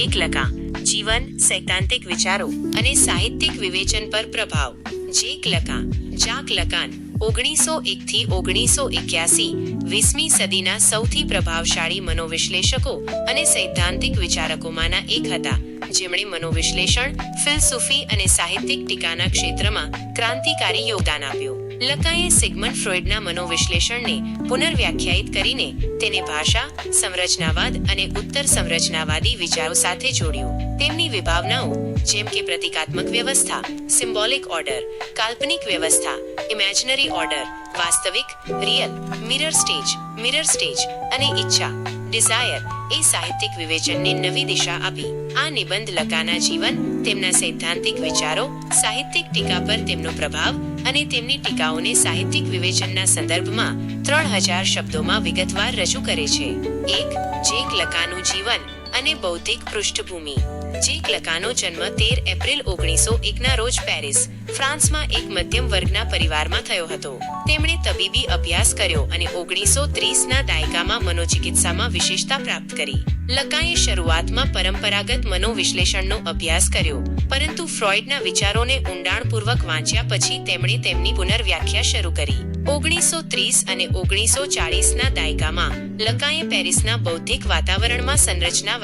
Jack લકા, જીવન, સૈદ્ધાંતિક વિચારો અને સાહિત્યિક વિવેચન પર પ્રભાવ. જેક લકા, જાક લકાન, ઓગણીસો એકથી ઓગણીસો એક્યાસી, વીસમી સદીના સૌથી પ્રભાવશાળી મનોવિશ્લેષકો અને સૈદ્ધાંતિક વિચારકોમાંના એક હતા. જેમણે મનોવિશ્લેષણ, ફિલસૂફી અને સાહિત્યિક ટીકાના ક્ષેત્રમાં ક્રાંતિકારી યોગદાન આપ્યું. લકાએ સિગમન્ડ ફ્રોઇડના મનોવિશ્લેષણને પુનર્વ્યાખ્યાયિત કરીને તેને ભાષા, સંરચનાવાદ અને ઉત્તર સંરચનાવાદી વિચારો સાથે જોડ્યું. તેમની વિભાવનાઓ, જેમ કે પ્રતિકાત્મક વ્યવસ્થા, સિમ્બોલિક ઓર્ડર, કાલ્પનિક વ્યવસ્થા, ઇમેજનરી ઓર્ડર, વાસ્તવિક, real, mirror stage mirror stage અને ઈચ્છા. ડિઝાયર એ સાહિત્યિક વિવેચનને નવી દિશા આપી. આ નિબંધ લકાના જીવન, તેમના સૈદ્ધાંતિક વિચારો, સાહિત્યિક ટીકા પર તેમનો પ્રભાવ અને તેમની ટીકાઓને સાહિત્યિક વિવેચનના સંદર્ભમાં ત્રણ હજાર શબ્દોમાં વિગતવાર રજૂ કરે છે. એક, જેક લકાનું જીવન. અને બૌદ્ધિક પૃષ્ઠભૂમિ. જેક લકાનો જન્મ તેર એપ્રિલ ઓગણીસો એકના રોજ પેરિસ, ફ્રાન્સમાં એક મધ્યમ વર્ગના પરિવારમાં થયો હતો. તેમણે તબીબી અભ્યાસ કર્યો અને ઓગણીસો ત્રીસના દાયકામાં મનોચિકિત્સામાં વિશેષતા પ્રાપ્ત કરી. લકાએ શરૂઆતમાં પરંપરાગત મનોવિશ્લેષણનો અભ્યાસ કર્યો, પરંતુ ફ્રોઇડના વિચારોને ઊંડાણપૂર્વક વાંચ્યા પછી તેમણે તેમની પુનર્વ્યાખ્યા શરૂ કરી. ઓગણીસો ત્રીસ અને ઓગણીસો ચાળીસના દાયકામાં લકાએ પેરિસના બૌદ્ધિક વાતાવરણમાં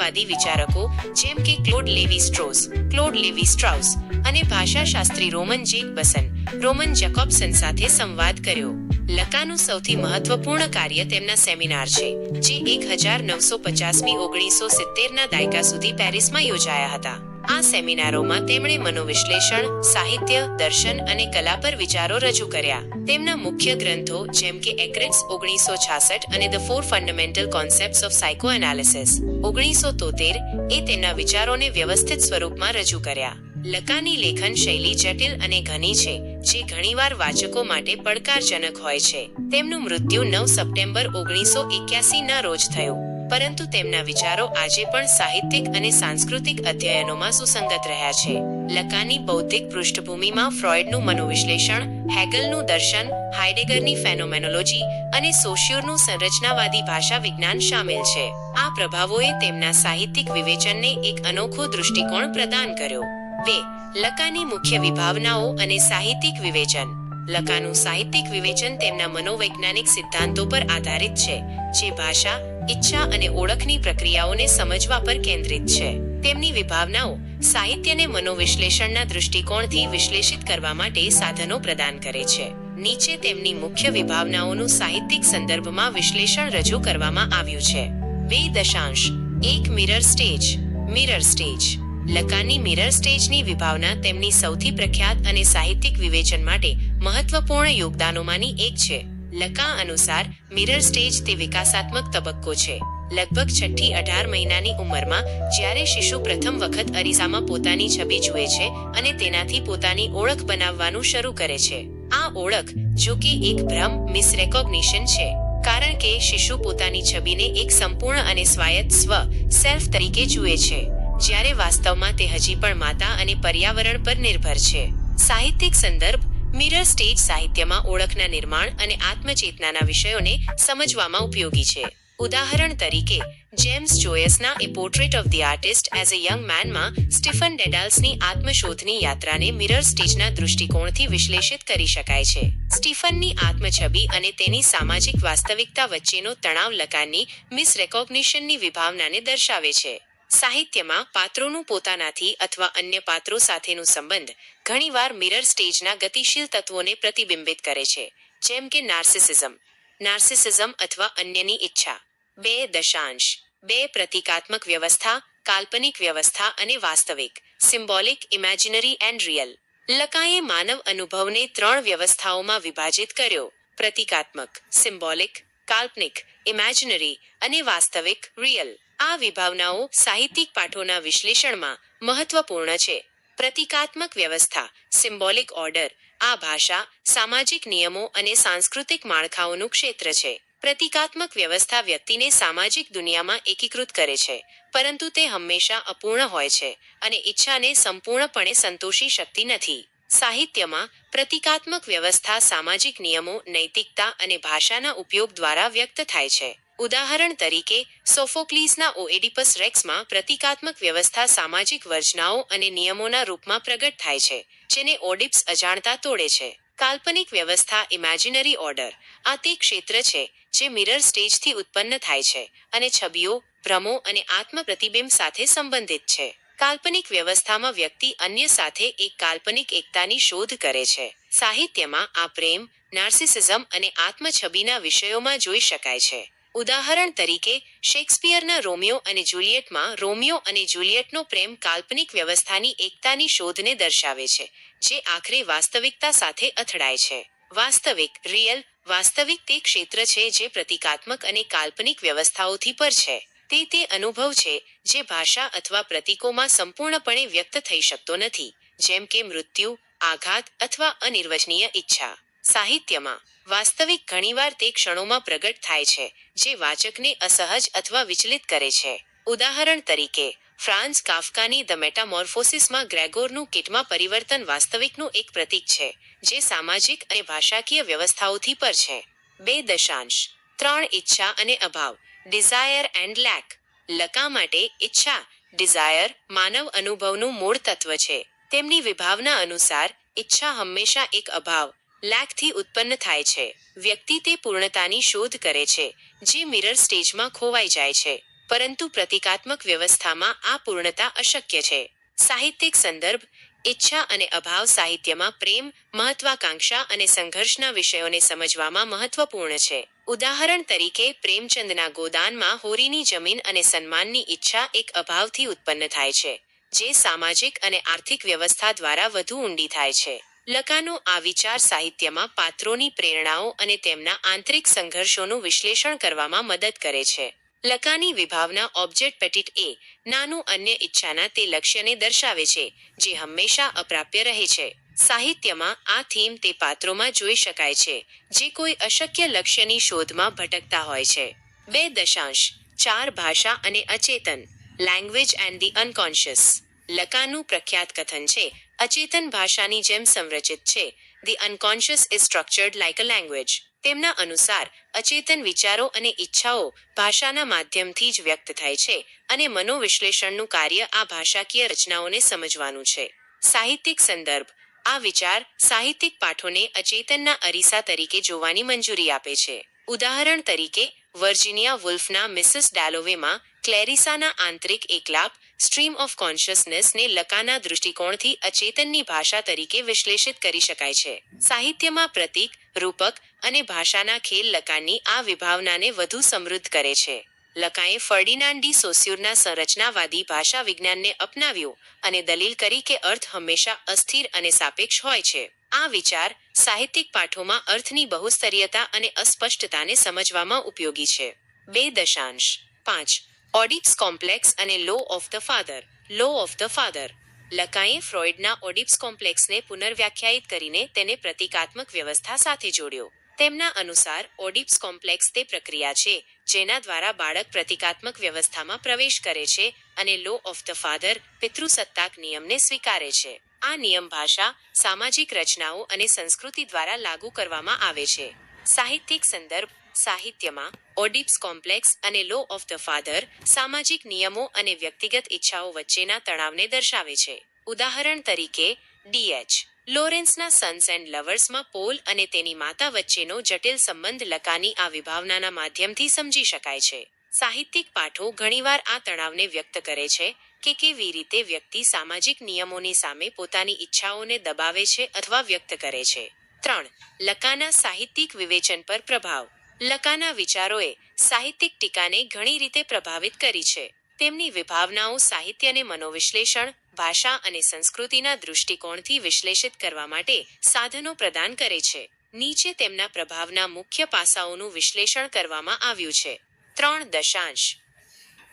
સંરચનાવાદી વિચારકો, જેમ કે ક્લોડ લેવી સ્ટ્રોસ ક્લોડ લેવી સ્ટ્રાઉસ અને ભાષાશાસ્ત્રી Roman Jakobson, Roman Jakobson સાથે સંવાદ કર્યો. લકાનું સૌથી મહત્વપૂર્ણ કાર્ય તેમના સેમિનાર છે, જે એક હજાર નવસો પચાસમી ઓગણીસો સિત્તેરના દાયકા સુધી પેરિસમાં યોજાયા હતા. આ સેમિનારોમાં તેમણે મનોવિશ્લેષણ, સાહિત્ય, દર્શન અને કલા પર વિચારો રજૂ કર્યા. તેમના મુખ્ય ગ્રંથો જેમ કે એક્રેક્સ ઓગણીસો છાસઠ અને the four fundamental concept of psychoanalysis ઓગણીસો તોતેર એ તેમના વિચારોને વ્યવસ્થિત સ્વરૂપમાં રજૂ કર્યા. લકાની લેખન શૈલી જટિલ અને ઘની છે, જે ઘણીવાર વાચકો માટે પડકારજનક હોય છે. તેમનું મૃત્યુ નવ સપ્ટેમ્બર ઓગણીસો એક્યાસી ના રોજ થયું. પરંતુ તેમના વિચારો આજે પણ સાહિત્યિક અને સાંસ્કૃતિક અધ્યયનોમાં સુસંગત રહ્યા છે. લકાની બૌદ્ધિક પૃષ્ઠભૂમિમાં ફ્રોઇડનું મનોવિશ્લેષણ, હેગલનું દર્શન હાઇડેગરની ફેનોમેનોલોજી અને સોશિયોરનું સંરચનાવાદી ભાષા વિજ્ઞાન શામેલ છે. આ પ્રભાવોએ તેમના સાહિત્યિક વિવેચનને એક અનોખો દૃષ્ટિકોણ પ્રદાન કર્યો. બે, લકાની મુખ્ય વિભાવનાઓ અને સાહિત્યિક વિવેચન. લકાનું સાહિત્યિક વિવેચન તેમના મનોવૈજ્ઞાનિક સિદ્ધાંતો પર આધારિત છે, જે ભાષા ઈચ્છા અને ઓળખની પ્રક્રિયાઓને સમજવા પર કેન્દ્રિત છે. તેમની વિભાવનાઓ સાહિત્યને મનોવિશ્લેષણના દૃષ્ટિકોણથી વિશ્લેષિત કરવા માટે સાધનો પ્રદાન કરે છે. નીચે તેમની મુખ્ય વિભાવનાઓનું સાહિત્યિક સંદર્ભમાં વિશ્લેષણ રજૂ કરવામાં આવ્યું છે. બે દશાંશ, એક મિરર સ્ટેજ મિરર સ્ટેજ. લકાની મિરર સ્ટેજની વિભાવના તેમની સૌથી પ્રખ્યાત અને સાહિત્યિક વિવેચન માટે મહત્વપૂર્ણ યોગદાનોમાંની એક છે. લકા અનુસાર મિરર સ્ટેજ તે વિકાસાત્મક તબક્કો છે. લગભગ છઠ્ઠી અઢાર મહિનાની ઉંમરમાં જ્યારે શિશુ પ્રથમ વખત અરીસામાં પોતાની છબી જુએ છે અને તેનાથી પોતાની ઓળખ બનાવવાનું શરૂ કરે છે. આ ઓળખ જો કે એક ભ્રમ મિસરેકોગ્નિશન છે. કારણ કે શિશુ પોતાની છબીને એક સંપૂર્ણ અને સ્વાયત્ત સ્વ સેલ્ફ તરીકે જુએ છે. જ્યારે વાસ્તવમાં તે હજી પણ માતા અને પર્યાવરણ પર નિર્ભર છે. સાહિત્યિક સંદર્ભ મિરર સ્ટેજ સાહિત્યમાં ઓળખના નિર્માણ અને આત્મચેતનાના વિષયોને સમજવામાં ઉપયોગી છે. ઉદાહરણ તરીકે, James જોયસના a portrait of the artist as a young મેનમાં Stephen ડેડાલ્સની આત્મશોધની યાત્રાને મિરર સ્ટેજના દૃષ્ટિકોણથી વિશ્લેષિત કરી શકાય છે. સ્ટીફનની આત્મછબી અને તેની સામાજિક વાસ્તવિકતા વચ્ચેનો તણાવ લકાનની મિસરેકોગ્નિશનની વિભાવનાને દર્શાવે છે. સાહિત્યમાં પાત્રોનું પોતાનાથી અથવા અન્ય પાત્રો સાથેનું સંબંધ ઘણીવાર મિરર સ્ટેજના ગતિશીલ તત્વોને પ્રતિબિંબિત કરે છે, જેમ કે નાર્સિસિઝમ નાર્સિસિઝમ અથવા અન્યની ઈચ્છા. બે દશાંશ. બે પ્રતિકાત્મક વ્યવસ્થા, કાલ્પનિક વ્યવસ્થા અને વાસ્તવિક. સિમ્બોલિક ઇમેજિનરી એન્ડ રિયલ લકાએ માનવ અનુભવને ત્રણ વ્યવસ્થાઓમાં વિભાજિત કર્યો. પ્રતિકાત્મક સિમ્બોલિક કાલ્પનિક ઇમેજિનરી અને વાસ્તવિક રિયલ આ વિભાવનાઓ સાહિત્યિક પાઠોના વિશ્લેષણમાં મહત્વપૂર્ણ છે. પ્રતિકાત્મક વ્યવસ્થા સિમ્બોલિક ઓર્ડર આ ભાષા સામાજિક નિયમો અને સાંસ્કૃતિક માળખાઓનું ક્ષેત્ર છે. પ્રતિકાત્મક વ્યવસ્થા વ્યક્તિને સામાજિક દુનિયામાં એકીકૃત કરે છે, પરંતુ તે હંમેશા અપૂર્ણ હોય છે અને ઈચ્છાને સંપૂર્ણપણે સંતોષી શકતી નથી. સાહિત્યમાં પ્રતિકાત્મક વ્યવસ્થા સામાજિક નિયમો, નૈતિકતા અને ભાષાના ઉપયોગ દ્વારા વ્યક્ત થાય છે. ઉદાહરણ તરીકે, સોફોક્લીસના ઓએડિપસ રેક્સમાં પ્રતિકાત્મક વ્યવસ્થા સામાજિક વર્જનાઓ અને નિયમોના રૂપમાં પ્રગટ થાય છે, જેને ઓડિપ્સ અજાણતા તોડે છે. કાલ્પનિક વ્યવસ્થા, ઇમેજિનરી ઓર્ડર, આ તે ક્ષેત્ર છે, જે મિરર સ્ટેજથી ઉત્પન્ન થાય છે અને છબીઓ, ભ્રમો અને આત્મ પ્રતિબિંબ સાથે સંબંધિત છે. કાલ્પનિક વ્યવસ્થામાં વ્યક્તિ અન્ય સાથે એક કાલ્પનિક એકતાની શોધ કરે છે. સાહિત્યમાં આ પ્રેમ, નાર્સિસિઝમ અને આત્મછબીના વિષયોમાં જોઈ શકાય છે. ઉદાહરણ તરીકે, શેક્સપિયરના રોમિયો અને જુલિયટમાં રોમિયો અને જુલિયટનો પ્રેમ કાલ્પનિક વ્યવસ્થાની એકતાની શોધને દર્શાવે છે, જે આખરે વાસ્તવિકતા સાથે અથડાય છે. વાસ્તવિક, રિયલ, વાસ્તવિક તે ક્ષેત્ર છે જે પ્રતિકાત્મક અને કાલ્પનિક વ્યવસ્થાઓથી પર છે. તે તે અનુભવ છે જે ભાષા અથવા પ્રતીકોમાં સંપૂર્ણપણે વ્યક્ત થઈ શકતો નથી, જેમ કે મૃત્યુ, આઘાત અથવા અનિર્વચનીય ઈચ્છા. સાહિત્યમાં વાસ્તવિક ઘણીવાર તે ક્ષણોમાં પ્રગટ થાય છે, જે વાચકને અસહજ અથવા વિચલિત કરે છે. ઉદાહરણ તરીકે, ફ્રાન્સ કાફકાની ધ મેટામોર્ફોસિસમાં ગ્રેગોરનું કિટમાં પરિવર્તન વાસ્તવિકનું એક પ્રતીક છે, જે સામાજિક અને ભાષાકીય વ્યવસ્થાઓથી પર છે. બે દશાંશ, ત્રણ ઈચ્છા અને અભાવ, ડિઝાયર એન્ડ લેક. લકા માટે ઈચ્છા, ડિઝાયર, માનવ અનુભવનું મૂળ તત્વ છે. તેમની વિભાવના અનુસાર, ઈચ્છા હંમેશા એક અભાવ લેકથી ઉત્પન્ન થાય છે. વ્યક્તિ તે પૂર્ણતાની શોધ કરે છે, જે મિરર સ્ટેજમાં ખોવાઈ જાય છે, પરંતુ પ્રતિકાત્મક વ્યવસ્થામાં આ પૂર્ણતા અશક્ય છે. સાહિત્યિક સંદર્ભ, ઈચ્છા અને અભાવ સાહિત્યમાં પ્રેમ, મહત્વાકાંક્ષા અને સંઘર્ષના વિષયોને સમજવામાં મહત્વપૂર્ણ છે. ઉદાહરણ તરીકે, પ્રેમચંદના ગોદાનમાં હોરીની જમીન અને સન્માનની ઈચ્છા એક અભાવથી ઉત્પન્ન થાય છે, જે સામાજિક અને આર્થિક વ્યવસ્થા દ્વારા વધુ ઊંડી થાય છે. લકાનો આ વિચાર સાહિત્યમાં પાત્રોની પ્રેરણાઓ અને તેમના આંતરિક સંઘર્ષોનું વિશ્લેષણ કરવામાં મદદ કરે છે. લકાની વિભાવના ઓબ્જેક્ટ પેટિટ એ નાનું અન્ય ઈચ્છાના તે લક્ષ્યને દર્શાવે છે, જે હંમેશા અપ્રાપ્ય રહે છે. સાહિત્યમાં આ થીમ તે પાત્રોમાં જોઈ શકાય છે, જે કોઈ અશક્ય લક્ષ્યની શોધમાં ભટકતા હોય છે. બે દશાંશ, ચાર ભાષા અને અચેતન લેંગ્વેજ એન્ડ ધી અનકોન્શિયસ લકાનું પ્રખ્યાત કથન છે. અચેતન ભાષાની જેમ સંરચિત છે. The unconscious is structured like a language તેમના અનુસાર, અચેતન વિચારો અને ઈચ્છાઓ ભાષાના માધ્યમથી જ વ્યક્ત થાય છે અને મનોવિશ્લેષણનું કાર્ય આ ભાષાકીય રચનાઓને સમજવાનું છે. સાહિત્યિક સંદર્ભ. આ વિચાર સાહિત્યિક પાઠોને અચેતનના અરીસા તરીકે જોવાની મંજૂરી આપે છે. ઉદાહરણ તરીકે, વર્જિનિયા વુલ્ફના મિસિસ ડાલોવેમાં ક્લેરિસાના આંતરિક એકલાપ સ્ટ્રીમ ઓફ કોન્શિયસનેસને લકાના દૃષ્ટિકોણથી અચેતનની ભાષા તરીકે વિશ્લેષિત કરી શકાય છે. સાહિત્યમાં પ્રતીક, રૂપક અને ભાષાના ખેલ લકાની આ વિભાવનાને વધુ સમૃદ્ધ કરે છે. લકાએ ફર્ડિનાન્ડ સોસ્યુરના સંરચનાવાદી ભાષા વિજ્ઞાનને અપનાવ્યું અને દલીલ કરી કે અર્થ હંમેશા અસ્થિર અને સાપેક્ષ હોય છે. આ વિચાર સાહિત્યિક પાઠોમાં અર્થની બહુસ્તરીયતા અને અસ્પષ્ટતાને સમજવામાં ઉપયોગી છે. બે દશાંશ. પાંચ. ઓડિપ્સ કોમ્પ્લેક્સ અને law of the father. Law of the father. લકાએ ફ્રોઇડના ઓડિપ્સ કોમ્પ્લેક્સને પુનર્વ્યાખ્યાયિત કરીને તેને પ્રતિકાત્મક વ્યવસ્થા સાથે જોડ્યો. તેમના અનુસાર, ઓડિપ્સ કોમ્પ્લેક્સ તે પ્રક્રિયા છે, જેના દ્વારા બાળક પ્રતિકાત્મક વ્યવસ્થામાં પ્રવેશ કરે છે અને લો ઓફ ધ ફાધર પિતૃસત્તાક નિયમને સ્વીકારે છે. આ નિયમ ભાષા, સામાજિક રચનાઓ અને સંસ્કૃતિ દ્વારા લાગુ કરવામાં આવે છે. સાહિત્યિક સંદર્ભ સાહિત્યમાં ઓડિપ્સ કોમ્પ્લેક્સ અને લો ઓફ ધ ફાધર સામાજિક નિયમો અને વ્યક્તિગત ઈચ્છાઓ વચ્ચેના તણાવને દર્શાવે છે. ઉદાહરણ તરીકે ડીએચ લોરેન્સના સન્સ એન્ડ લવર્સમાં પોલ અને તેની માતા વચ્ચેનો જટિલ સંબંધ લકાની આ વિભાવનાના માધ્યમથી સમજી શકાય છે. સાહિત્યિક પાઠો ઘણીવાર આ તણાવને વ્યક્ત કરે છે કે કેવી રીતે વ્યક્તિ સામાજિક નિયમોની સામે પોતાની ઈચ્છાઓને દબાવે છે અથવા વ્યક્ત કરે છે. ત્રણ, લકાના સાહિત્યિક વિવેચન પર પ્રભાવ. લકાના વિચારોએ સાહિત્યિક ટીકાને ઘણી રીતે પ્રભાવિત કરી છે. તેમની વિભાવનાઓ સાહિત્યને મનોવિશ્લેષણ, ભાષા અને સંસ્કૃતિના દૃષ્ટિકોણથી વિશ્લેષિત કરવા માટે સાધનો પ્રદાન કરે છે. નીચે તેમના પ્રભાવના મુખ્ય પાસાઓનું વિશ્લેષણ કરવામાં આવ્યું છે. ત્રણ દશાંશ.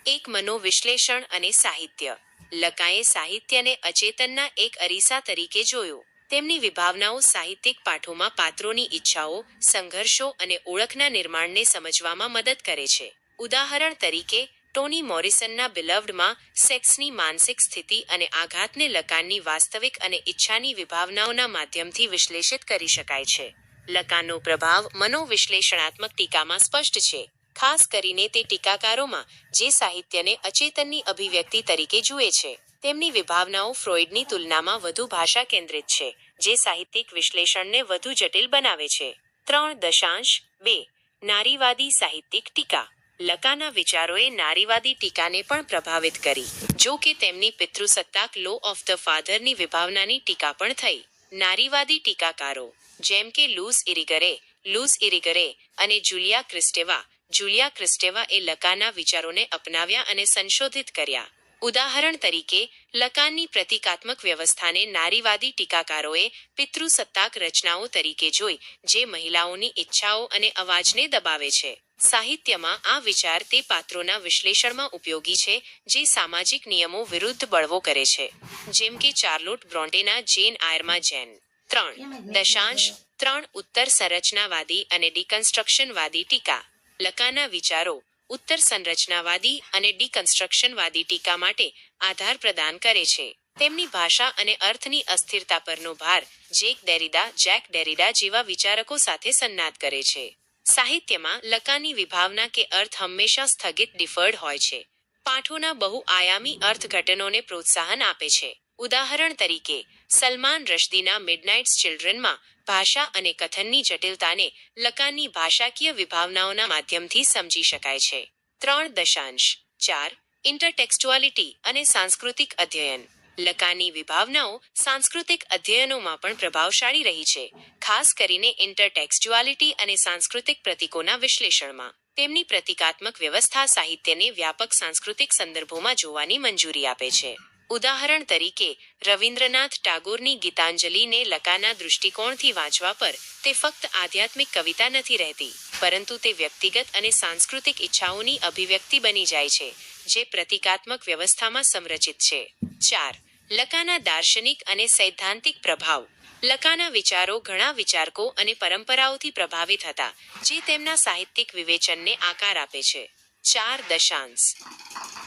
એક મનોવિશ્લેષણ અને સાહિત્ય. લકાએ સાહિત્યને અચેતનના એક અરીસા તરીકે જોયું. તેમની વિભાવનાઓ સાહિત્યિક પાઠોમાં પાત્રોની ઈચ્છાઓ, સંઘર્ષો અને ઓળખના નિર્માણને સમજવામાં મદદ કરે છે. ઉદાહરણ તરીકે, ટોની મોરિસનના બિલવડમાં સેક્સની માનસિક સ્થિતિ અને આઘાતને લકાનની વાસ્તવિક અને ઈચ્છાની વિભાવનાઓના માધ્યમથી વિશ્લેષિત કરી શકાય છે. લકાનનો પ્રભાવ મનોવિશ્લેષણાત્મક ટીકામાં સ્પષ્ટ છે. ખાસ કરીને તે ટીકાકારોમાં, જે સાહિત્યને અચેતનની અભિવ્યક્તિ તરીકે જુએ છે. તેમની વિભાવનાઓ ફ્રોઇડની તુલનામાં વધુ ભાષા કેન્દ્રિત છે. જે સાહિત્યિક વિશ્લેષણને વધુ જટિલ બનાવે છે. ત્રણ દશાંશ, બે, નારીવાદી સાહિત્યિક ટીકા. લકાના વિચારોએ નારીવાદી ટીકાને પણ પ્રભાવિત કરી. જો કે તેમની પિતૃસત્તાક લો ઓફ ધ ફાધરની વિભાવનાની ટીકા પણ થઈ. નારીવાદી ટીકાકારો, જેમ કે લુઝ ઇરિગરે લુઝ ઇરિગરે અને જુલિયા ક્રિસ્ટેવા જુલિયા ક્રિસ્ટેવા એ લકાના વિચારોને અપનાવ્યા અને સંશોધિત કર્યા. ઉદાહરણ તરીકે, લકાનની પ્રતિકાત્મક વ્યવસ્થાને નારીવાદી ટીકાકારોએ પિતૃસત્તાક રચનાઓ તરીકે જોઈ, જે મહિલાઓની ઈચ્છાઓ અને અવાજને દબાવે છે. સાહિત્યમાં આ વિચાર તે પાત્રોના વિશ્લેષણમાં ઉપયોગી છે, જે સામાજિક નિયમો વિરુદ્ધ બળવો કરે છે. જેમ કે ચાર્લોટ બ્રોન્ટેના જેન આયરમાં જેન. ત્રણ, દશાંશ, ત્રણ ઉત્તર સંરચનાવાદી અને ડિકન્સ્ટ્રક્શનવાદી ટીકા. લકાના વિચારો ઉત્તર સંરચનાવાદી અને ડીકન્સ્ટ્રક્શનવાદી ટીકા માટે આધાર પ્રદાન કરે છે. તેમની ભાષા અને અર્થની અસ્થિરતા પરનો ભાર જેક ડેરિડા જેક ડેરિડા જેવા વિચારકો સાથે સંનાદ કરે છે. સાહિત્યમાં લકાની વિભાવના કે અર્થ હંમેશા સ્થગિત ડિફર્ડ હોય છે. પાઠોના બહુ આયામી અર્થઘટનોને પ્રોત્સાહન આપે છે. ઉદાહરણ તરીકે, સલમાન રશ્દીના મિડનાઇટ્સ ચિલ્ડ્રનમાં ભાષા અને કથનની જટિલતાને લકાનની ભાષાકીય વિભાવનાઓના માધ્યમથી સમજી શકાય છે. ત્રણ દશાંશ. ચાર. ઇન્ટરટેક્સ્ટુઆલિટી અને સાંસ્કૃતિક અધ્યયન. લકાની વિભાવનાઓ સાંસ્કૃતિક અધ્યયનોમાં પણ પ્રભાવશાળી રહી છે, ખાસ કરીને ઇન્ટરટેક્સ્ટુઆલિટી અને સાંસ્કૃતિક પ્રતીકોના વિશ્લેષણમાં. તેમની પ્રતિકાત્મક વ્યવસ્થા સાહિત્યને વ્યાપક સાંસ્કૃતિક સંદર્ભોમાં જોવાની મંજૂરી આપે છે. ઉદાહરણ તરીકે, રવિન્દ્રનાથ ટાગોરની ગીતાંજલિને લકાના દૃષ્ટિકોણથી વાંચવા પર તે ફક્ત આધ્યાત્મિક કવિતા નથી રહેતી, પરંતુ તે વ્યક્તિગત અને સાંસ્કૃતિક ઈચ્છાઓની અભિવ્યક્તિ બની જાય છે, જે પ્રતિકાત્મક વ્યવસ્થામાં સંરચિત છે. ચાર, લકાના દાર્શનિક અને સૈદ્ધાંતિક પ્રભાવ. લકાના વિચારો ઘણા વિચારકો અને પરંપરાઓથી પ્રભાવિત હતા, જે તેમના સાહિત્યિક વિવેચનને આકાર આપે છે. ચાર દશાંશ.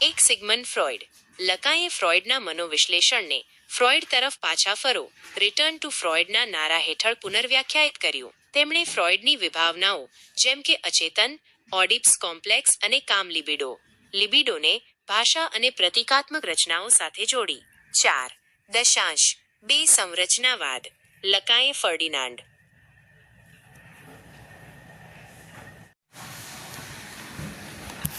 એક સિગમન ફ્રોઇડ લકાએ ફ્રોઇડના મનોવિશ્લેષણને ફ્રોઇડ તરફ પાછા ફરો, રિટર્ન ટુ ફ્રોઇડના નારા હેઠળ પુનર્વ્યાખ્યાયિત કર્યું. તેમણે ફ્રોઇડની વિભાવનાઓ, જેમ કે અચેતન, ઓડિપ્સ કોમ્પ્લેક્સ અને કામ લિબિડો, લિબિડોને ભાષા અને પ્રતિકાત્મક રચનાઓ સાથે જોડી. ચાર, દશાંશ, બે સંરચનાવાદ, લકાએ ફર્ડિનાન્ડ.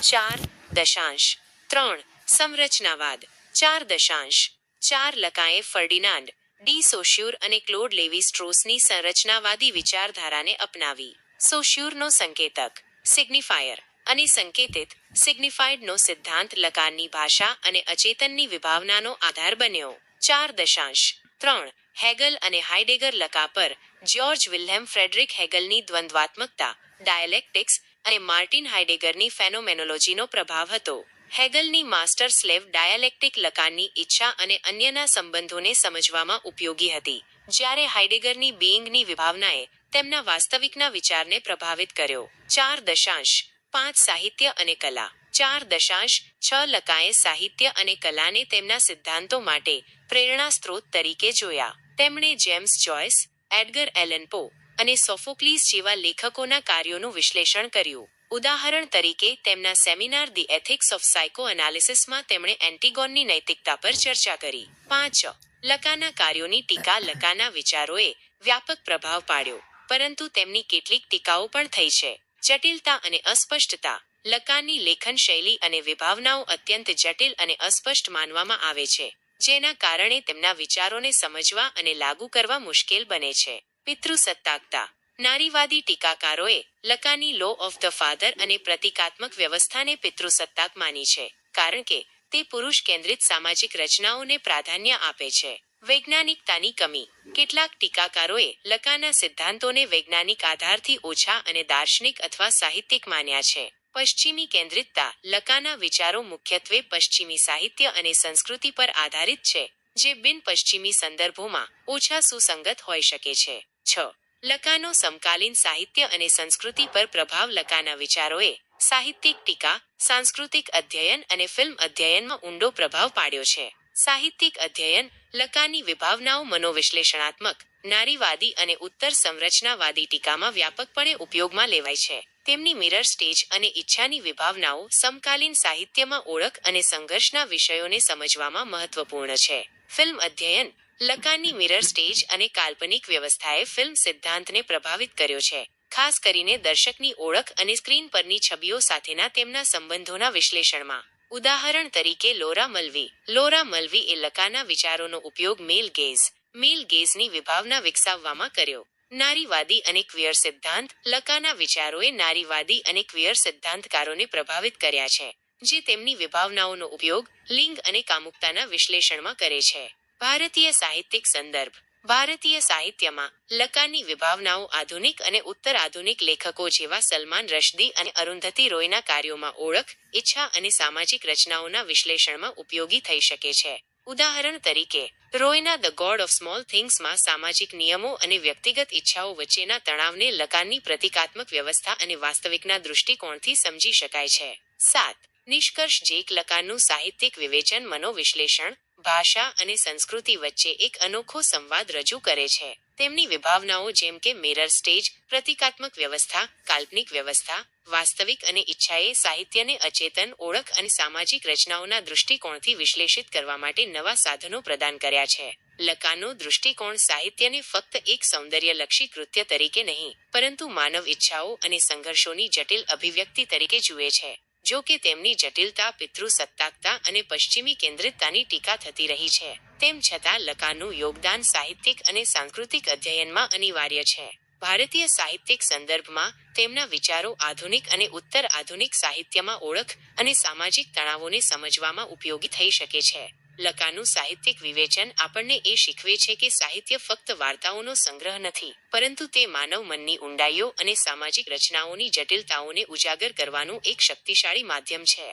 ચાર, દશાંશ, ત્રણ સંરચનાવાદ, ચાર દશાંશ, ચાર લકાએ ફર્ડિનાન્ડ, ડી સોશ્યુર અને ક્લોડ લેવી સ્ટ્રોસની સંરચનાવાદી વિચારધારાને અપનાવી. સોશ્યુરનો સંકેતક, સિગ્નિફાયર અને સંકેતિત સિગ્નિફાઈડનો સિદ્ધાંત લકારની ભાષા અને અચેતનની વિભાવનાનો આધાર બન્યો. ચાર દશાંશ, ત્રણ, હેગલ અને હાઇડેગર લકા પર જ્યોર્જ વિલ્હેમ ફ્રેડરિક હેગલની દ્વંદ્વાત્મકતા, ડાયલેક્ટિક્સ અને માર્ટિન હાઇડેગરની ફેનોમેનોલોજીનો પ્રભાવ હતો. હેગલની માસ્ટર સ્લેવ ડાયાલેક્ટિક લકાનની ઈચ્છા અને અન્યના સંબંધોને સમજવામાં ઉપયોગી હતી. જ્યારે હાઇડેગરની બિઇંગની વિભાવનાએ તેમના વાસ્તવિકના વિચારને પ્રભાવિત કર્યો. ચાર દશાંશ, પાંચ સાહિત્ય અને કલા. ચાર દશાંશ, છ લકાએ સાહિત્ય અને કલાને તેમના સિદ્ધાંતો માટે પ્રેરણા સ્ત્રોત તરીકે જોયા. તેમણે જેમ્સ જોયસ, એડગર એલન પો અને સોફોક્લીસ જેવા લેખકોના કાર્યોનું વિશ્લેષણ કર્યું. ઉદાહરણ તરીકે, તેમના સેમિનાર ધી એથિક્સ ઓફ સાયકો એનાલિસિસમાં તેમણે એન્ટિગોનની નૈતિકતા પર ચર્ચા કરી. પાંચ, લકાના કાર્યોની ટીકા લકાના વિચારોએ વ્યાપક પ્રભાવ પાડ્યો, પરંતુ તેમની કેટલીક ટીકાઓ પણ થઈ છે. જટિલતા અને અસ્પષ્ટતા, લકાની લેખન શૈલી અને વિભાવનાઓ અત્યંત જટિલ અને અસ્પષ્ટ માનવામાં આવે છે, જેના કારણે તેમના વિચારોને સમજવા અને લાગુ કરવા મુશ્કેલ બને છે. પિતૃસત્તાકતા નારીવાદી ટીકાકારોએ લકાની લો ઓફ ધ ફાધર અને પ્રતિકાત્મક વ્યવસ્થાને પિતૃસત્તાક માની છે, કારણ કે તે પુરુષ કેન્દ્રિત સામાજિક રચનાઓને પ્રાધાન્ય આપે છે. વૈજ્ઞાનિકતાની કમી. કેટલાક ટીકાકારોએ લકાના સિદ્ધાંતોને વૈજ્ઞાનિક આધારથી ઓછા અને દાર્શનિક અથવા સાહિત્યિક માન્યા છે. પશ્ચિમી કેન્દ્રિતતા લકાના વિચારો મુખ્યત્વે પશ્ચિમી સાહિત્ય અને સંસ્કૃતિ પર આધારિત છે, જે બિન પશ્ચિમી સંદર્ભોમાં ઓછા સુસંગત હોઈ શકે છે. છ. લકાનો સમકાલીન સાહિત્ય અને સંસ્કૃતિ પર પ્રભાવ લકાના વિચારોએ સાહિત્યિક ટીકા, સાંસ્કૃતિક અધ્યયન અને ફિલ્મ અધ્યયનમાં ઊંડો પ્રભાવ પાડ્યો છે. સાહિત્યિક અધ્યયન લકાની વિભાવનાઓ મનોવિશ્લેષણાત્મક, નારીવાદી અને ઉત્તર સંરચનાવાદી ટીકામાં વ્યાપકપણે ઉપયોગમાં લેવાય છે. તેમની મિરર સ્ટેજ અને ઈચ્છાની વિભાવનાઓ સમકાલીન સાહિત્યમાં ઓળખ અને સંઘર્ષના વિષયોને સમજવામાં મહત્વપૂર્ણ છે. ફિલ્મ અધ્યયન લકાનની મિરર સ્ટેજ અને કાલ્પનિક વ્યવસ્થાએ ફિલ્મ સિદ્ધાંતને પ્રભાવિત કર્યો છે. ખાસ કરીને દર્શકની ઓળખ અને સ્ક્રીન પરની છબીઓ સાથેના તેમના સંબંધોના વિશ્લેષણમાં. ઉદાહરણ તરીકે લોરા મલવી. લોરા મલવી એ લકાના વિચારોનો ઉપયોગ મેલ ગેઝ, મેલ ગેઝની વિભાવના વિકસાવવામાં કર્યો. નારીવાદી અને ક્વિયર સિદ્ધાંત, લકાના વિચારોએ નારીવાદી અને ક્વિયર સિદ્ધાંતકારોને પ્રભાવિત કર્યા છે, જે તેમની વિભાવનાઓનો ઉપયોગ લિંગ અને કામુકતાના વિશ્લેષણમાં કરે છે. ભારતીય સાહિત્યિક સંદર્ભ. ભારતીય સાહિત્યમાં લકાની વિભાવનાઓ આધુનિક અને ઉત્તર આધુનિક લેખકો જેવા સલમાન રશદી અને અરુંધતી રોયના કાર્યોમાં ઓળખ, ઈચ્છા અને સામાજિક રચનાઓના વિશ્લેષણમાં ઉપયોગી થઈ શકે છે. ઉદાહરણ તરીકે, રોયના ધ ગોડ ઓફ સ્મોલ થિંગ્સમાં સામાજિક નિયમો અને વ્યક્તિગત ઈચ્છાઓ વચ્ચેના તણાવને લકાનની પ્રતિકાત્મક વ્યવસ્થા અને વાસ્તવિકના દૃષ્ટિકોણથી સમજી શકાય છે. સાત, નિષ્કર્ષ જેક લકાનનું સાહિત્યિક વિવેચન મનોવિશ્લેષણ ભાષા અને સંસ્કૃતિ વચ્ચે એક અનોખો સંવાદ રજૂ કરે છે. તેમની વિભાવનાઓ જેમ કે મિરર સ્ટેજ પ્રતિકાત્મક વ્યવસ્થા, કાલ્પનિક વ્યવસ્થા, વાસ્તવિક અને ઈચ્છાએ સાહિત્યને અચેતન, ઓળખ અને સામાજિક રચનાઓના દૃષ્ટિકોણથી વિશ્લેષિત કરવા માટે નવા સાધનો પ્રદાન કર્યા છે. લકાનો દૃષ્ટિકોણ સાહિત્યને ફક્ત એક સૌંદર્યલક્ષી કૃત્ય તરીકે નહીં, પરંતુ માનવ ઈચ્છાઓ અને સંઘર્ષોની જટિલ અભિવ્યક્તિ તરીકે જુએ છે. જો કે તેમની જટિલતા, પિતૃસત્તાકતા અને પશ્ચિમી કેન્દ્રિતતાની ટીકા થતી રહી છે. તેમ છતાં લકાનું યોગદાન સાહિત્યિક અને સાંસ્કૃતિક અધ્યયનમાં અનિવાર્ય છે. ભારતીય સાહિત્યિક સંદર્ભમાં તેમના વિચારો આધુનિક અને ઉત્તર આધુનિક સાહિત્યમાં ઓળખ અને સામાજિક તણાવોને સમજવામાં ઉપયોગી થઈ શકે છે. લકાનું સાહિત્યિક વિવેચન આપણને એ શીખવે છે કે સાહિત્ય ફક્ત વાર્તાઓનો સંગ્રહ નથી, પરંતુ તે માનવ મનની ઊંડાઈઓ અને સામાજિક રચનાઓની જટિલતાઓને ઉજાગર કરવાનું એક શક્તિશાળી માધ્યમ છે.